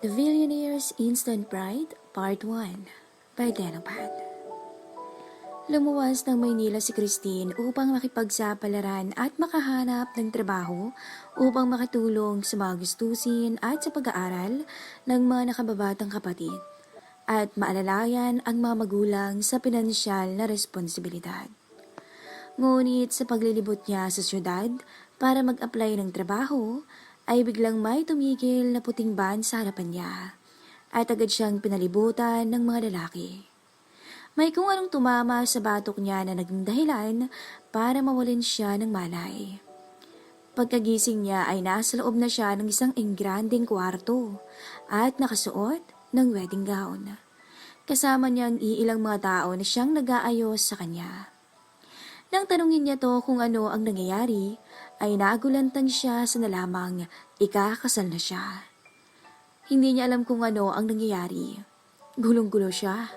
The Billionaire's Instant Pride, Part 1 by Denopan. Lumuwas ng Maynila si Christine upang makipagsapalaran at makahanap ng trabaho upang makatulong sa mga gustusin at sa pag-aaral ng mga nakababatang kapatid at maalalayan ang mga magulang sa pinansyal na responsibilidad. Ngunit sa paglilibot niya sa syudad para mag-apply ng trabaho, ay biglang may tumigil na puting ban sa harapan niya at agad siyang pinalibutan ng mga lalaki. May kung anong tumama sa batok niya na naging dahilan para mawalin siya ng malay. Pagkagising niya ay nasa loob na siya ng isang engranding kwarto at nakasuot ng wedding gown. Kasama niya ang iilang mga tao na siyang nag-aayos sa kanya. Nang tanungin niya to kung ano ang nangyayari, ay nagulantang siya sa nalamang ikakasal na siya. Hindi niya alam kung ano ang nangyayari. Gulong-gulo siya.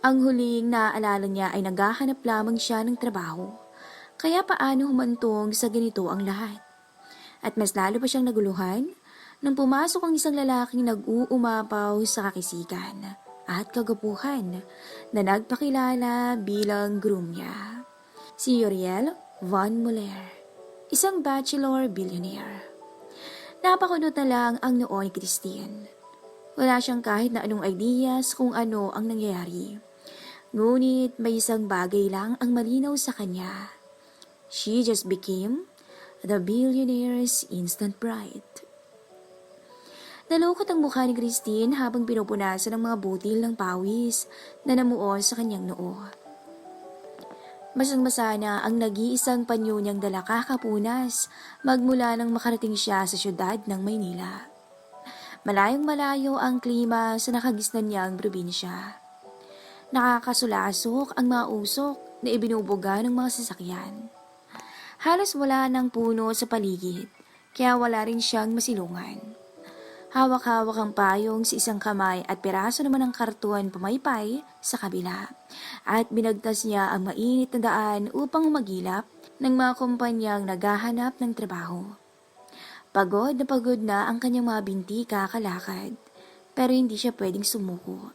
Ang huling naaalala niya ay naghahanap lamang siya ng trabaho. Kaya paano humantong sa ganito ang lahat? At mas lalo pa siyang naguluhan nang pumasok ang isang lalaking nag-uumapaw sa kakisikan at kagapuhan na nagpakilala bilang groom niya. Si Uriel Von Muller, isang bachelor billionaire. Napakunot na lang ang noo ni Christine. Wala siyang kahit na anong ideas kung ano ang nangyayari. Ngunit may isang bagay lang ang malinaw sa kanya. She just became the billionaire's instant bride. Nalukot ang mukha ni Christine habang pinupunasan ng mga butil ng pawis na namuo sa kanyang noo. Masang-masa na ang nag-iisang panyo niyang dala kakapunas magmula nang makarating siya sa syudad ng Maynila. Malayong malayo ang klima sa nakagisnan niyang probinsya. Nakakasulasok ang mga usok na ibinubuga ng mga sasakyan. Halos wala ng puno sa paligid, kaya wala rin siyang masilungan. Hawak-hawak ang payong sa isang kamay at piraso naman ng karton pumaypay sa kabila. At binagtas niya ang mainit na daan upang magilap ng mga kumpanyang naghahanap ng trabaho. Pagod na pagod na ang kanyang mga binti kakalakad, pero hindi siya pwedeng sumuko.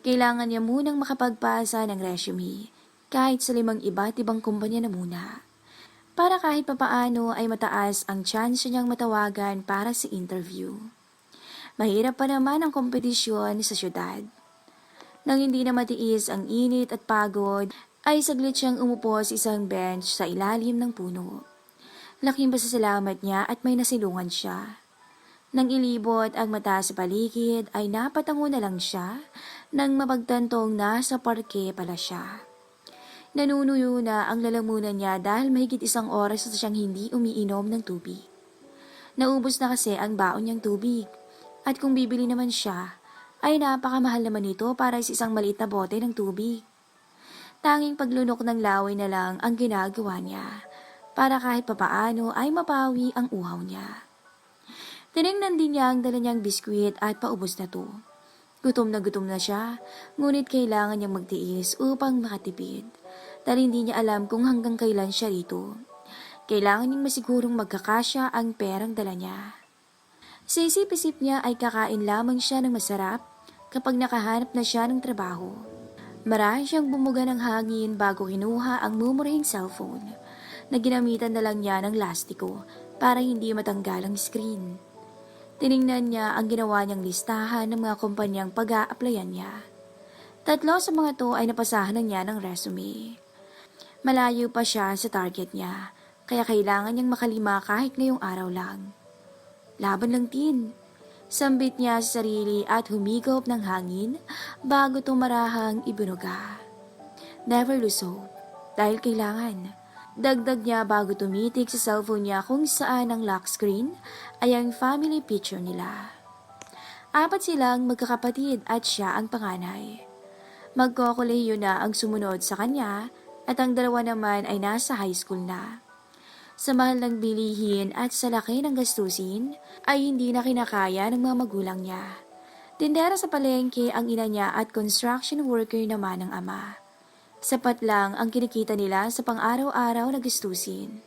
Kailangan niya munang makapagpasa ng resume, kahit sa limang iba't ibang kumpanya na muna para kahit papaano ay mataas ang chance niyang matawagan para sa interview. Mahirap pa naman ang kompetisyon sa syudad. Nang hindi na matiis ang init at pagod, ay saglit siyang umupo sa isang bench sa ilalim ng puno. Laking pasasalamat niya at may nasilungan siya. Nang ilibot ang mata sa paligid ay napatango na lang siya nang mapagtantong nasa parke pala siya. Nanunuyo na ang lalamunan niya dahil mahigit isang oras na siyang hindi umiinom ng tubig. Naubos na kasi ang baon niyang tubig. At kung bibili naman siya, ay napakamahal naman ito para sa isang maliit na bote ng tubig. Tanging paglunok ng laway na lang ang ginagawa niya para kahit papaano ay mapawi ang uhaw niya. Tinignan din niya ang dala niyang biskwit at paubos na to. Gutom na gutom na siya, ngunit kailangan niyang magtiis upang makatipid dahil hindi niya alam kung hanggang kailan siya rito. Kailangan niyang masigurong magkakasya ang perang dala niya. Sa isip-isip niya ay kakain lamang siya ng masarap kapag nakahanap na siya ng trabaho. Marahil siyang bumuga ng hangin bago kinuha ang mumurahing cellphone na ginamitan na lang niya ng lastiko para hindi matanggal ang screen. Tiningnan niya ang ginawa niyang listahan ng mga kumpanyang pag-a-applyan niya. Tatlo sa mga to ay napasahan na niya ng resume. Malayo pa siya sa target niya, kaya kailangan niyang makalima kahit ngayong araw lang. Laban lang din. Sambit niya sa sarili at humigop ng hangin bago tumarahang ibinuga. Never lose hope, dahil kailangan. Dagdag niya bago tumitig sa cellphone niya kung saan ang lock screen ay ang family picture nila. Apat silang magkakapatid at siya ang panganay. Magkokolehiyo na ang sumunod sa kanya at ang dalawa naman ay nasa high school na. Sa mahal ng bilihin at sa laki ng gastusin, ay hindi na kinakaya ng mga magulang niya. Tindera sa palengke ang ina niya at construction worker naman ang ama. Sapat lang ang kinikita nila sa pang-araw-araw na gustusin.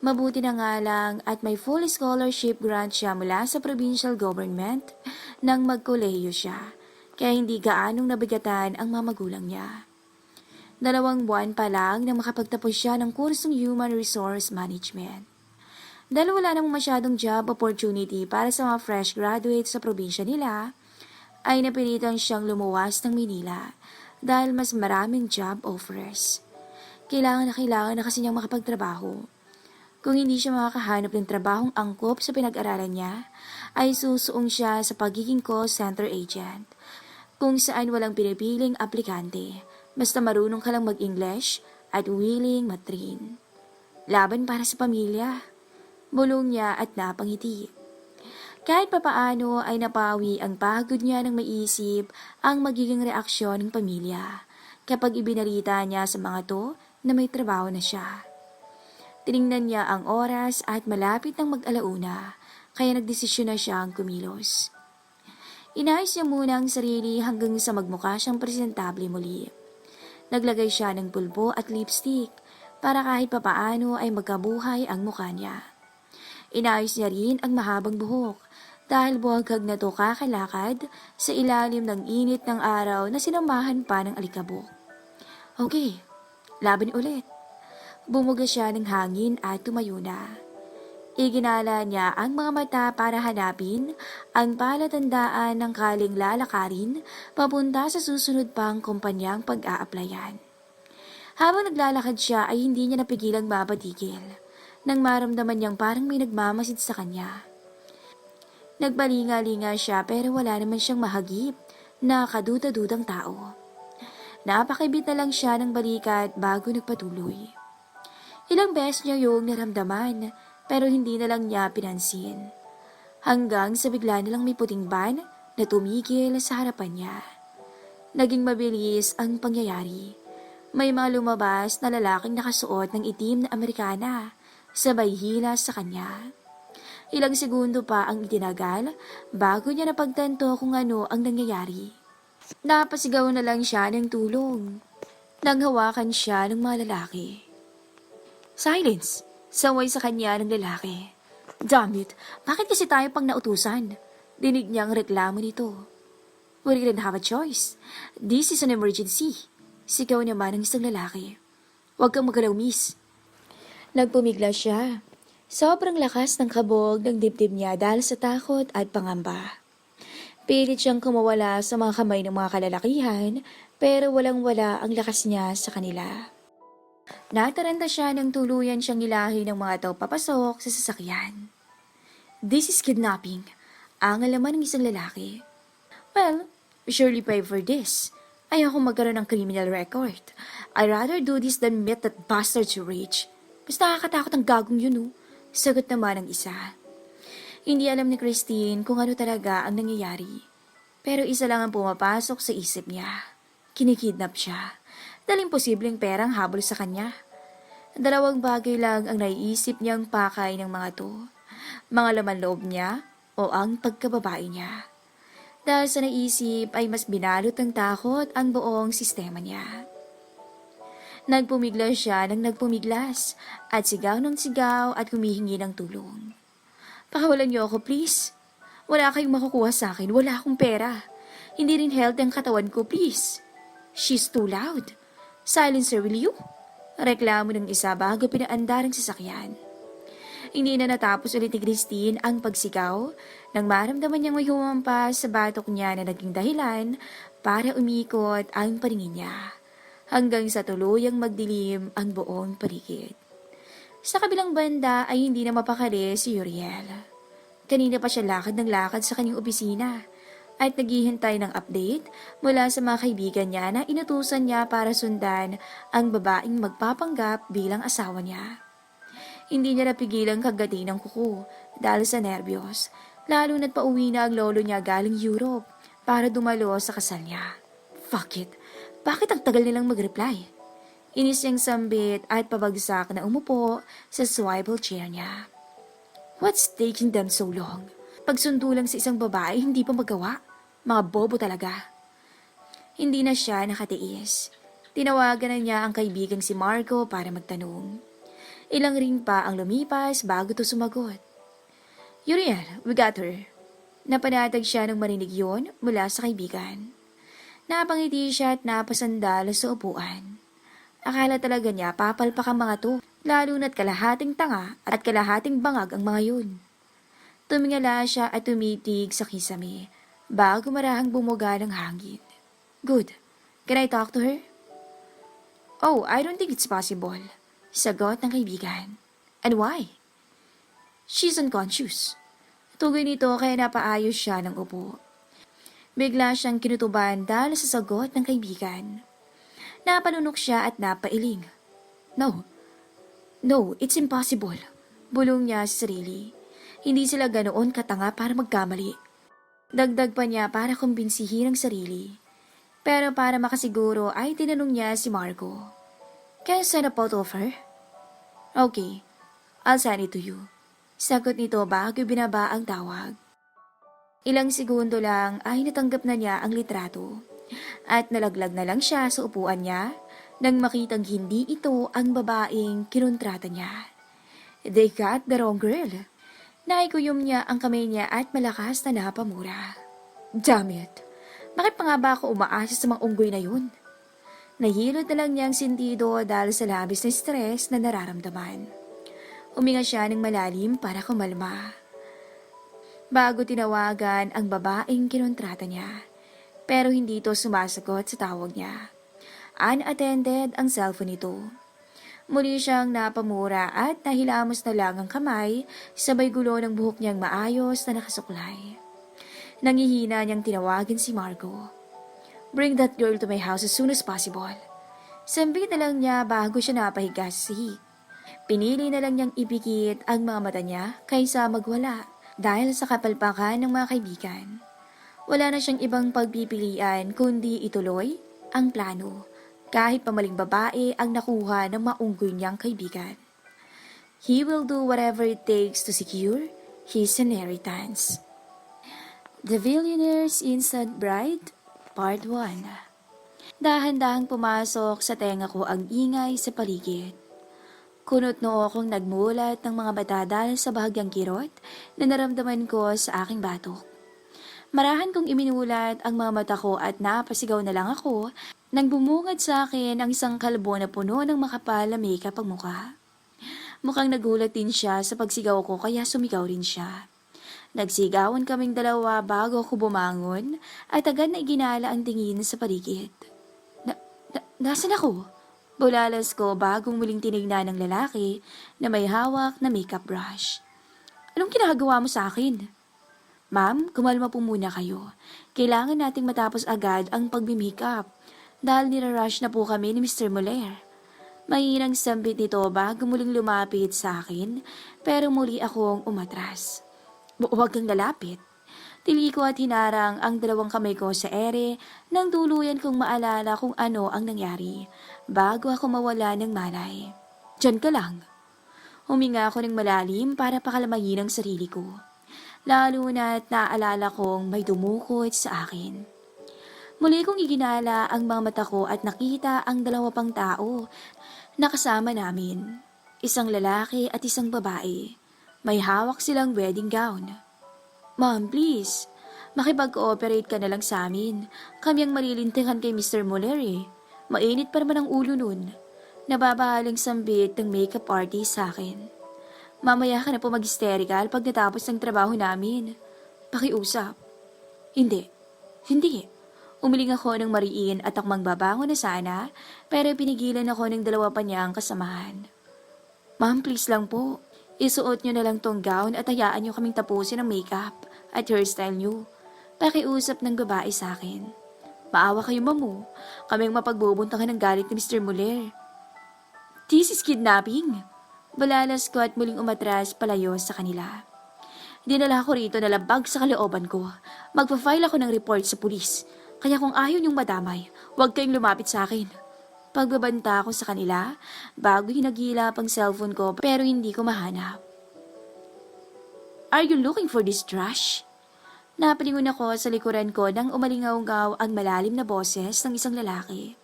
Mabuti na nga lang at may full scholarship grant siya mula sa provincial government nang magkolehiyo siya, kaya hindi gaanong nabigatan ang mga magulang niya. Dalawang buwan pa lang na makapagtapos siya ng kursong Human Resource Management. Dahil wala namang masyadong job opportunity para sa mga fresh graduates sa probinsya nila, ay napilitan siyang lumuwas ng Manila dahil mas maraming job offers. Kailangan na kailangan na kasi niyang makapagtrabaho. Kung hindi siya makakahanap ng trabahong angkop sa pinag-aralan niya, ay susuong siya sa pagiging call center agent, kung saan walang pinipiling aplikante, basta marunong ka lang mag-English at willing matrin. Laban para sa pamilya. Bulong niya at napangiti. Kahit papaano ay napawi ang pagod niya ng maisip ang magiging reaksyon ng pamilya kapag ibinalita niya sa mga to na may trabaho na siya. Tiningnan niya ang oras at malapit ng mag-alauna, kaya nagdesisyon na siyang kumilos. Inayos niya muna ang sarili hanggang sa magmukha siyang presentable muli. Naglagay siya ng pulbo at lipstick para kahit papaano ay magkabuhay ang mukha niya. Inayos niya rin ang mahabang buhok dahil buwagag na to kakalakad sa ilalim ng init ng araw na sinamahan pa ng alikabok. Okay, laban ulit. Bumuga siya ng hangin at tumayo na. Iginala niya ang mga mata para hanapin ang palatandaan ng kaling lalakarin papunta sa susunod pang kumpanyang pag-aaplayan. Habang naglalakad siya ay hindi niya napigilang mapatigil nang maramdaman niyang parang may nagmamasid sa kanya. Nagbalinga-linga siya pero wala naman siyang mahagip na kaduda-dudang tao. Napakibit na lang siya ng balikat bago nagpatuloy. Ilang beses niya yung naramdaman pero hindi na lang niya pinansin. Hanggang sa bigla na lang may puting ban na tumigil sa harapan niya. Naging mabilis ang pangyayari. May mga lumabas na lalaking nakasuot ng itim na Amerikana, sabay hila sa kanya. Ilang segundo pa ang itinagal bago niya napagtanto kung ano ang nangyayari. Napasigaw na lang siya ng tulong. Nang hawakan siya ng mga lalaki. Silence! Saway sa kanya ng lalaki. Damn it! Bakit kasi tayo pang nautusan? Dinig niya ang reklamo nito. We didn't have a choice. This is an emergency. Sigaw naman ng isang lalaki. Huwag kang magalaw, miss. Nagpumigla siya. Sobrang lakas ng kabog ng dibdib niya dahil sa takot at pangamba. Pilit siyang kumawala sa mga kamay ng mga kalalakihan pero walang-wala ang lakas niya sa kanila. Nataranta siya ng tuluyan siyang ilahi ng mga tao papasok sa sasakyan. This is kidnapping. Ang alaman ng isang lalaki. Well, we surely pay for this. Ayoko magkaroon ng criminal record. I'd rather do this than meet that bastard to rage. Mas nakakatakot ang gagong yun, oh. Sagot naman ang isa. Hindi alam ni Christine kung ano talaga ang nangyayari. Pero isa lang ang pumapasok sa isip niya. Kinikidnap siya. Dahil imposibleng perang habol sa kanya. Dalawang bagay lang ang naiisip niyang pakay ng mga to. Mga laman loob niya o ang pagkababae niya. Dahil sa naisip ay mas binalot ng takot ang buong sistema niya. Nagpumiglas siya ng nagpumiglas at sigaw ng sigaw at humihingi ng tulong. Pakawalan niyo ako please. Wala kayong makukuha sa akin. Wala akong pera. Hindi rin healthy ang katawan ko please. She's too loud. Silencer will you? Reklamo ng isa bago pinaandar ang sasakyan. Hindi na natapos ulit ni Christine ang pagsigaw nang maramdaman niyang may humampas sa batok niya na naging dahilan para umikot ang paningin niya hanggang sa tuluyang magdilim ang buong paligid. Sa kabilang banda ay hindi na mapakali si Uriel. Kanina pa siya lakad ng lakad sa kanyang opisina at naghihintay ng update mula sa mga kaibigan niya na inutusan niya para sundan ang babaeng magpapanggap bilang asawa niya. Hindi niya napigilang kagati ng kuko dahil sa nervyos, lalo na't pauwi na ang lolo niya galing Europe para dumalo sa kasal niya. Fuck it, bakit ang tagal nilang mag-reply? Inis niyang sambit at pabagsak na umupo sa swivel chair niya. What's taking them so long? Pagsundo lang sa isang babae, hindi pa magawa. Mga bobo talaga. Hindi na siya nakatiis. Tinawagan na niya ang kaibigang si Marco para magtanong. Ilang ring pa ang lumipas bago to sumagot. Uriel, we got her. Napanatag siya nang marinig yon mula sa kaibigan. Napangiti siya at napasandal sa upuan. Akala talaga niya papalpak ang mga to, lalo na't kalahating tanga at kalahating bangag ang mga yun. Tumingala siya at tumitig sa kisame bago marahang bumuga ng hangin. Good. Can I talk to her? Oh, I don't think it's possible. Sagot ng kaibigan. And why? She's unconscious. Tugoy nito kaya napaayos siya ng upo. Bigla siyang kinutuban dahil sa sagot ng kaibigan. Napalunok siya at napailing. No. No, it's impossible. Bulong niya sa sarili. Hindi sila ganoon katanga para magkamali. Dagdag pa niya para kumbinsihin ang sarili. Pero para makasiguro ay tinanong niya si Marco. Can I send a photo of her? Okay, I'll send it to you. Sagot nito bago binaba ang tawag. Ilang segundo lang ay natanggap na niya ang litrato. At nalaglag na lang siya sa upuan niya nang makitang hindi ito ang babaeng kinontrata niya. They got the wrong girl. Naikuyom niya ang kamay niya at malakas na napamura. Damn it! Bakit pa nga ba ako umaasa sa mga unggoy na yun? Nahilot na lang niyang sintido dahil sa labis na stress na nararamdaman. Uminga siya ng malalim para kumalma. Bago tinawagan ang babaeng kinontrata niya, pero hindi ito sumasagot sa tawag niya. Unattended ang cellphone nito. Muli siyang napamura at nahilamos na lang ang kamay, sabay gulo ng buhok niyang maayos na nakasuklay. Nangihina niyang tinawagin si Margo. Bring that girl to my house as soon as possible. Sambit na lang niya bago siya napahiga sa. Pinili na lang niyang ipikit ang mga mata niya kaysa magwala dahil sa kapalpakan ng mga kaibigan. Wala na siyang ibang pagpipilian kundi ituloy ang plano kahit pamaling babae ang nakuha ng maunggoy niyang kaibigan. He will do whatever it takes to secure his inheritance. The Billionaire's Instant Bride, Part 1 Dahan-dahang pumasok sa tenga ko ang ingay sa paligid. Kunot noo akong nagmulat ng mga bata dahil sa bahagyang kirot na naramdaman ko sa aking batok. Marahan kong iminulat ang mga mata ko at napasigaw na lang ako nang bumungad sa akin ang isang kalbo na puno ng makapal na makeup ang mukha. Mukhang nagulat din siya sa pagsigaw ko kaya sumigaw rin siya. Nagsigawan kaming dalawa bago ako bumangon at agad na iginala ang tingin sa paligid. Na, na, nasan ako? Bulalas ko bagong muling tinignan ng lalaki na may hawak na makeup brush. Anong ginagawa mo sa akin? Ma'am, kumalma po muna kayo. Kailangan nating matapos agad ang pagmi-makeup dahil nirarush na po kami ni Mr. Muller. Mahinang sambit nito bago muling lumapit sa akin pero muli akong umatras. Huwag kang lalapit. Tili ko at hinarang ang dalawang kamay ko sa ere nang tuluyan kong maalala kung ano ang nangyari bago ako mawala ng malay. Diyan ka lang. Huminga ako ng malalim para pakalamayin ang sarili ko. Lalo na't naaalala kong may dumukot sa akin. Muli kong iginala ang mga mata ko at nakita ang dalawa pang tao na kasama namin. Isang lalaki at isang babae. May hawak silang wedding gown. Ma'am, please. Makipag-cooperate ka na lang sa amin. Kami ang malilintikan kay Mr. Muller eh. Mainit pa naman ang ulo nun. Nababahalang sambit ng makeup artist sa akin. Mamaya ka na po mag-hysterical pag natapos ng trabaho namin. Pakiusap. Hindi. Hindi. Umiling ako ng mariin at akmang babango na sana, pero pinigilan ako ng dalawa pa niyang kasamahan. Ma'am, please lang po. Isuot niyo na lang tong gown at hayaan niyo kaming tapusin ang makeup at hairstyle niyo. Pakiusap ng babae sa akin. Maawa kayo, mamu. Kaming mapagbubuntangan ng galit ni Mr. Muller. This is kidnapping. Balalas ko at muling umatras palayo sa kanila. Dinala ko rito na labag sa kalooban ko. Magpa-file ako ng report sa pulis. Kaya kung ayaw niyong madamay, huwag kayong lumapit sa akin. Pagbabanta ako sa kanila, bago hinagila pang cellphone ko pero hindi ko mahanap. Are you looking for this trash? Napalingon ako sa likuran ko nang umalingaw-ngaw ang malalim na boses ng isang lalaki.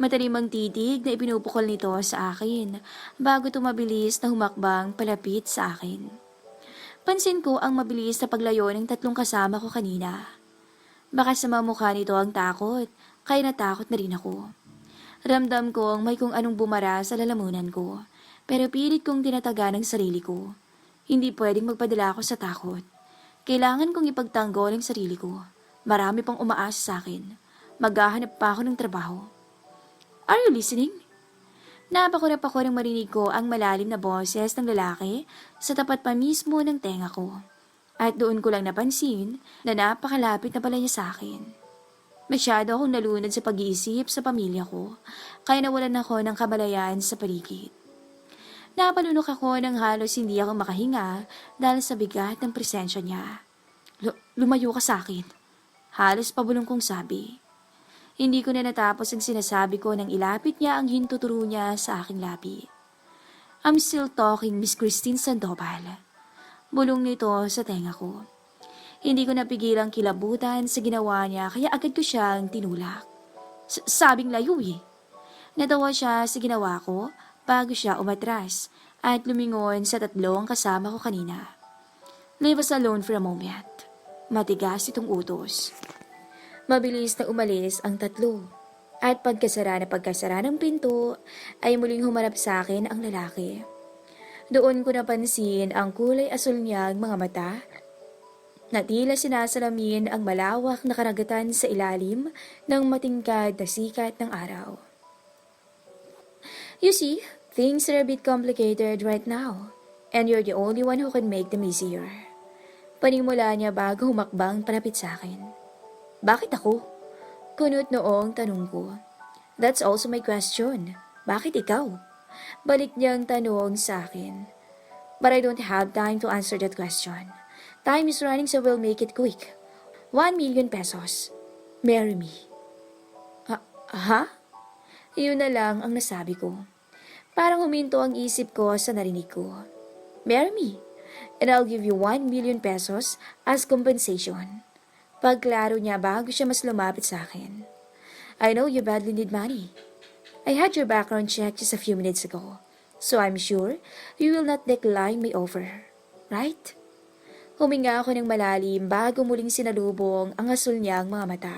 Matalimang titig na ipinupukol nito sa akin bago tumabilis na humakbang palapit sa akin. Pansin ko ang mabilis na paglayo ng tatlong kasama ko kanina. Baka sa mga mukha nito ang takot, kaya natakot na rin ako. Ramdam kong may kung anong bumara sa lalamunan ko, pero pilit kong tinataga ng sarili ko. Hindi pwedeng magpadala ako sa takot. Kailangan kong ipagtanggol ang sarili ko. Marami pang umaasa sa akin. Maghahanap pa ako ng trabaho. Are you listening? Napakurap ako nang marinig ko ang malalim na boses ng lalaki sa tapat pa mismo ng tenga ko. At doon ko lang napansin na napakalapit na pala niya sa akin. Masyado akong nalunod sa pag-iisip sa pamilya ko, kaya nawalan ako ng kamalayan sa paligid. Napalunok ako nang halos hindi ako makahinga dahil sa bigat ng presensya niya. Lu- lumayo ka sa akin. Halos pabulong kong sabi. Hindi ko na natapos ang sinasabi ko nang ilapit niya ang hintuturo niya sa aking labi. I'm still talking, Miss Christine Sandoval. Bulong nito sa tenga ko. Hindi ko napigilang kilabutan sa ginawa niya kaya agad ko siyang tinulak. S- sabing layo eh. Natawa siya sa ginawa ko bago siya umatras at lumingon sa tatlong kasama ko kanina. Leave us alone for a moment. Matigas itong utos. Mabilis na umalis ang tatlo. At pagkasara na pagkasara ng pinto, ay muling humarap sa akin ang lalaki. Doon ko napansin ang kulay asul niyang mga mata na tila sinasalamin ang malawak na karagatan sa ilalim ng matingkad na sikat ng araw. You see, things are a bit complicated right now, and you're the only one who can make them easier. Panimula niya bago humakbang palapit sa akin. Bakit ako? Kunot noong tanong ko. That's also my question. Bakit ikaw? Balik niyang tanong sa akin. But I don't have time to answer that question. Time is running so we'll make it quick. One million pesos. Marry me. Ha? ha? Iyon na lang ang nasabi ko. Parang huminto ang isip ko sa narinig ko. Marry me. And I'll give you one million pesos as compensation. Pagklaro niya bago siya mas lumapit sa akin. I know you badly need money. I had your background check just a few minutes ago, so I'm sure you will not decline my offer. Right? Huminga ako ng malalim bago muling sinalubong ang asul niyang mga mata.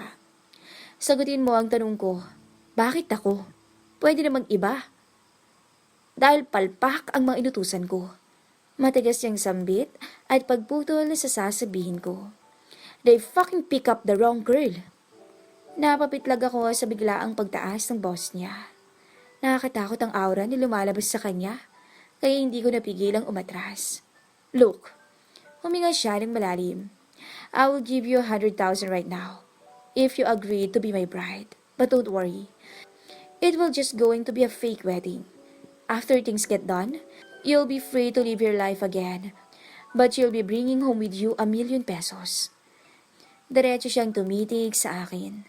Sagutin mo ang tanong ko, bakit ako? Pwede namang iba. Dahil palpak ang mga inutusan ko. Matigas niyang sambit at pagputol sa sasabihin ko. They fucking pick up the wrong girl. Napapitlag ako sa biglaang pagtaas ng boss niya. Nakakatakot ang aura na lumalabas sa kanya, kaya hindi ko napigilang umatras. Look, huminga siya ng malalim. I will give you a hundred thousand right now, if you agree to be my bride. But don't worry, it will just going to be a fake wedding. After things get done, you'll be free to live your life again, but you'll be bringing home with you a million pesos. Diretso siyang tumitig sa akin.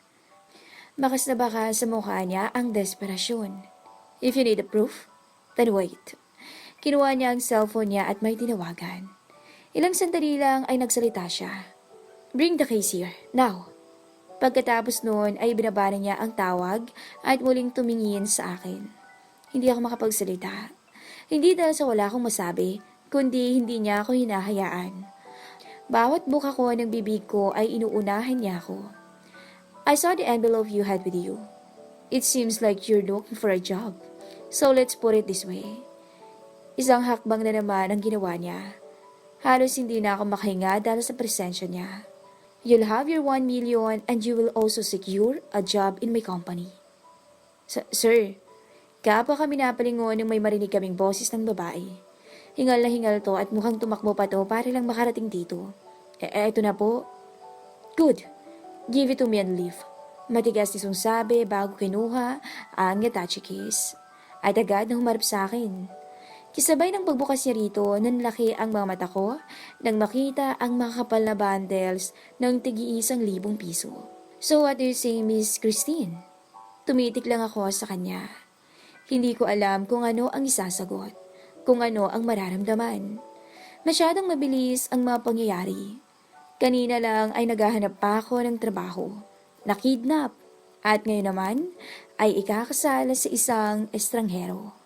Bakas na baka sa mukha niya ang desperasyon. If you need a proof, then wait. Kinuha niya ang cellphone niya at may tinawagan. Ilang sandali lang ay nagsalita siya. Bring the case here, now. Pagkatapos noon ay binabana niya ang tawag at muling tumingin sa akin. Hindi ako makapagsalita. Hindi dahil sa wala akong masabi, kundi hindi niya ako hinahayaan. Bawat buka ko ng bibig ko ay inuunahan niya ako. I saw the envelope you had with you. It seems like you're looking for a job. So let's put it this way. Isang hakbang na naman ang ginawa niya. Halos hindi na ako makahinga dahil sa presensya niya. You'll have your 1 million and you will also secure a job in my company. S- sir, kapwa kami napalingon nung may marinig kaming boses ng babae. Hingal na hingal to at mukhang tumakbo pa to para lang makarating dito. E eto na po. Good. Give it to me and leave. Matigas ni sabi bago kinuha ang Yatachi case. At agad na humarap sa akin. Kisabay ng pagbukas niya rito, nanlaki ang mga mata ko nang makita ang makakapal na bundles ng tigi-isang libong piso. So what do you say, Miss Christine? Tumitik lang ako sa kanya. Hindi ko alam kung ano ang isasagot, kung ano ang mararamdaman. Masyadong mabilis ang mga pangyayari. Kanina lang ay naghahanap pa ako ng trabaho, nakidnap, at ngayon naman ay ikakasal sa isang estranghero.